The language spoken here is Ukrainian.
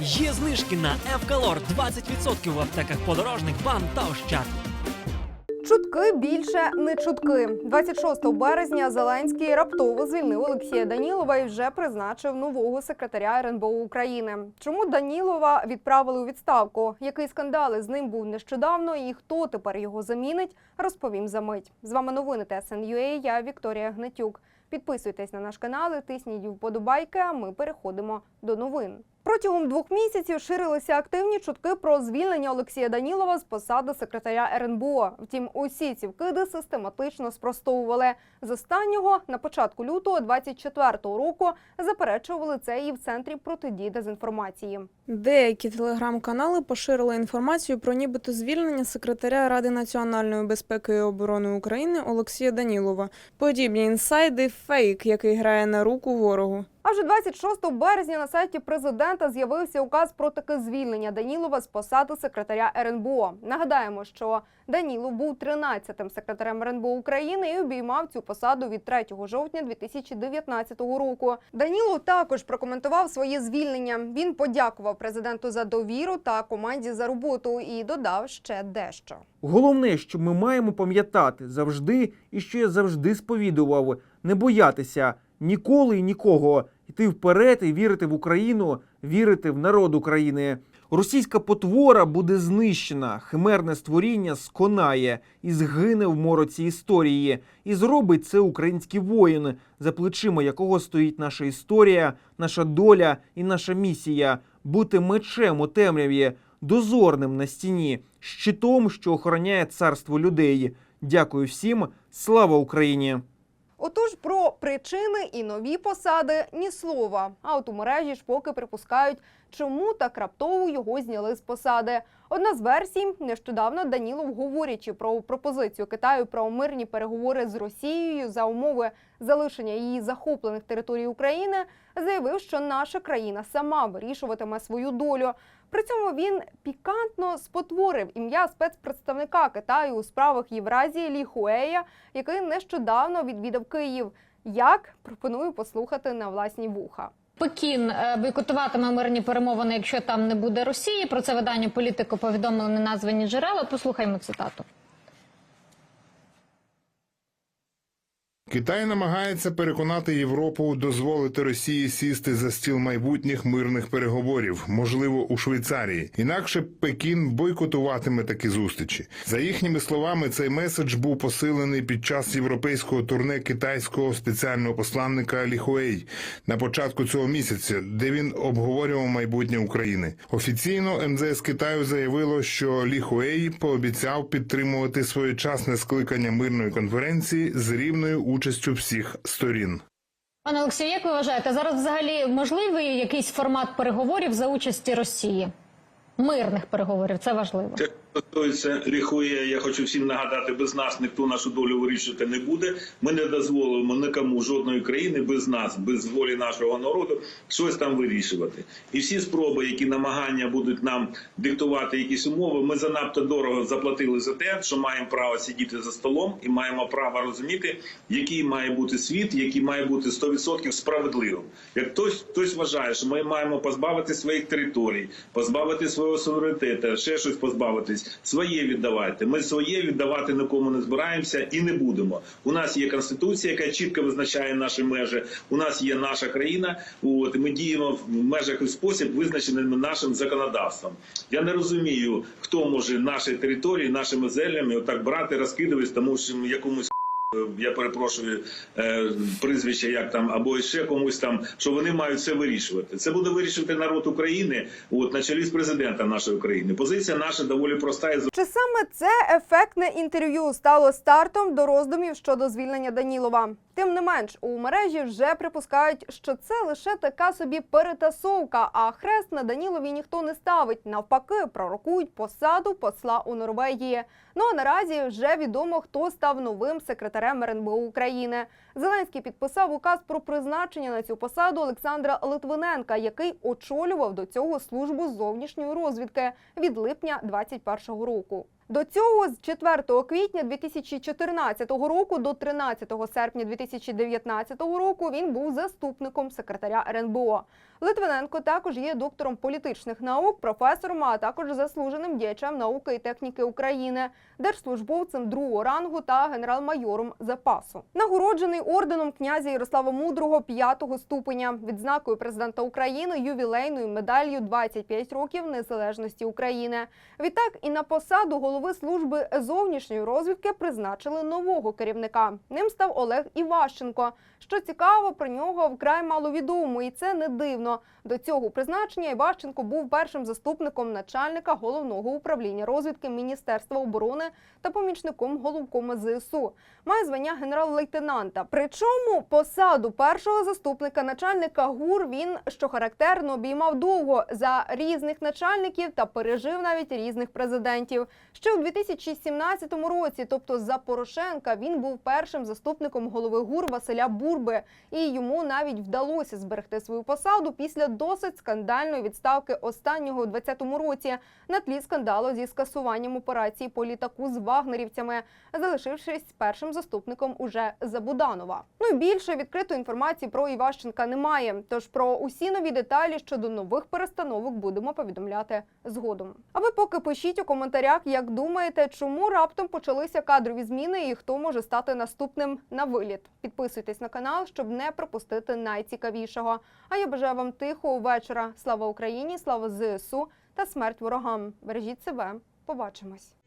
Є знижки на Евкалор 20% в аптеках подорожник, бам та ощад. Чутки більше не чутки. 26 березня Зеленський раптово звільнив Олексія Данілова і вже призначив нового секретаря РНБО України. Чому Данілова відправили у відставку? Який скандал з ним був нещодавно, і хто тепер його замінить? Розповім за мить. З вами новини ТСНЮА, Я Вікторія Гнатюк. Підписуйтесь на наш канал, і тисніть вподобайки. А ми переходимо до новин. Протягом двох місяців ширилися активні чутки про звільнення Олексія Данілова з посади секретаря РНБО. Втім, усі ці вкиди систематично спростовували. З останнього на початку лютого 24-го року заперечували це і в центрі протидії дезінформації. Деякі телеграм-канали поширили інформацію про нібито звільнення секретаря Ради національної безпеки і оборони України Олексія Данілова. Подібні інсайди фейк, який грає на руку ворогу. А вже 26 березня на сайті президента з'явився указ про таке звільнення Данілова з посади секретаря РНБО. Нагадаємо, що Данілов був 13-тим секретарем РНБО України і обіймав цю посаду від 3 жовтня 2019 року. Данілов також прокоментував своє звільнення. Він подякував президенту за довіру та команді за роботу і додав ще дещо. Головне, що ми маємо пам'ятати завжди, і що я завжди сповідував, не боятися ніколи і нікого, йти вперед і вірити в Україну, вірити в народ України. Російська потвора буде знищена, химерне створіння сконає і згине в мороці історії. І зробить це український воїн, за плечима якого стоїть наша історія, наша доля і наша місія бути мечем у темряві, дозорним на стіні, щитом, що охороняє царство людей. Дякую всім, слава Україні! Отож, про причини і нові посади ні слова. А от у мережі ж поки припускають, чому так раптово його зняли з посади. Одна з версій нещодавно Данілов, говорячи про пропозицію Китаю про мирні переговори з Росією за умови залишення її захоплених територій України, заявив, що наша країна сама вирішуватиме свою долю. При цьому він пікантно спотворив ім'я спецпредставника Китаю у справах Євразії Лі Хуея, який нещодавно відвідав Київ. Як пропоную послухати на власні вуха. Пекін е, бойкотуватиме мирні перемовини, якщо там не буде Росії. Про це видання політико повідомили неназвані джерела. Послухаймо цитату. Китай намагається переконати Європу дозволити Росії сісти за стіл майбутніх мирних переговорів, можливо, у Швейцарії. Інакше Пекін бойкотуватиме такі зустрічі. За їхніми словами, цей меседж був посилений під час європейського турне китайського спеціального посланника Ліхуей на початку цього місяця, де він обговорював майбутнє України. Офіційно МЗС Китаю заявило, що Ліхуей пообіцяв підтримувати своєчасне скликання мирної конференції з рівною участю всіх сторін. Пане Олексію, як ви вважаєте, зараз взагалі можливий якийсь формат переговорів за участі Росії? Мирних переговорів, це важливо. Стосується ліхує, я хочу всім нагадати, без нас ніхто нашу долю вирішувати не буде. Ми не дозволимо нікому жодної країни без нас, без волі нашого народу, щось там вирішувати. І всі спроби, які намагання будуть нам диктувати якісь умови, ми занадто дорого заплатили за те, що маємо право сидіти за столом і маємо право розуміти, який має бути світ, який має бути 100% справедливим. Як хтось хтось вважає, що ми маємо позбавити своїх територій, позбавити свого суверенітету, ще щось позбавитись, своє віддавайте. Ми своє віддавати нікому не збираємося і не будемо. У нас є конституція, яка чітко визначає наші межі. У нас є наша країна. От ми діємо в межах і спосіб, визначеним нашим законодавством. Я не розумію, хто може наші території, нашими землями отак брати, розкидуватись, тому що якомусь. Я перепрошую е, прізвище, як там або ще комусь там, що вони мають це вирішувати. Це буде вирішувати народ України, от на чолі з президентом нашої країни. Позиція наша доволі проста і Чи саме це ефектне інтерв'ю стало стартом до роздумів щодо звільнення Данілова? Тим не менш, у мережі вже припускають, що це лише така собі перетасовка, а хрест на Данілові ніхто не ставить. Навпаки, пророкують посаду посла у Норвегії. Ну а наразі вже відомо, хто став новим секретарем РНБО України. Зеленський підписав указ про призначення на цю посаду Олександра Литвиненка, який очолював до цього службу зовнішньої розвідки від липня 2021 року. До цього з 4 квітня 2014 року до 13 серпня 2019 року він був заступником секретаря РНБО. Литвиненко також є доктором політичних наук, професором, а також заслуженим діячем науки і техніки України, держслужбовцем другого рангу та генерал-майором запасу. Нагороджений орденом князя Ярослава Мудрого п'ятого ступеня, відзнакою президента України, ювілейною медаллю 25 років незалежності України. Відтак і на посаду голови служби зовнішньої розвідки призначили нового керівника. Ним став Олег Іващенко. Що цікаво, про нього вкрай мало відомо, і це не дивно. До цього призначення Іващенко був першим заступником начальника головного управління розвідки Міністерства оборони та помічником головкома ЗСУ. Має звання генерал-лейтенанта. Причому посаду першого заступника начальника ГУР він, що характерно, обіймав довго за різних начальників та пережив навіть різних президентів. Ще у 2017 році, тобто за Порошенка, він був першим заступником голови ГУР Василя Бурби, і йому навіть вдалося зберегти свою посаду після досить скандальної відставки останнього у 2020 році на тлі скандалу зі скасуванням операції по літаку з вагнерівцями, залишившись першим заступником уже за Буданова. Ну і більше відкритої інформації про Іващенка немає. Тож про усі нові деталі щодо нових перестановок будемо повідомляти згодом. А ви поки пишіть у коментарях, як думаєте, чому раптом почалися кадрові зміни і хто може стати наступним на виліт. Підписуйтесь на канал, щоб не пропустити найцікавішого. А я бажаю вам тихого вечора. Слава Україні, слава ЗСУ та смерть ворогам. Бережіть себе. Побачимось.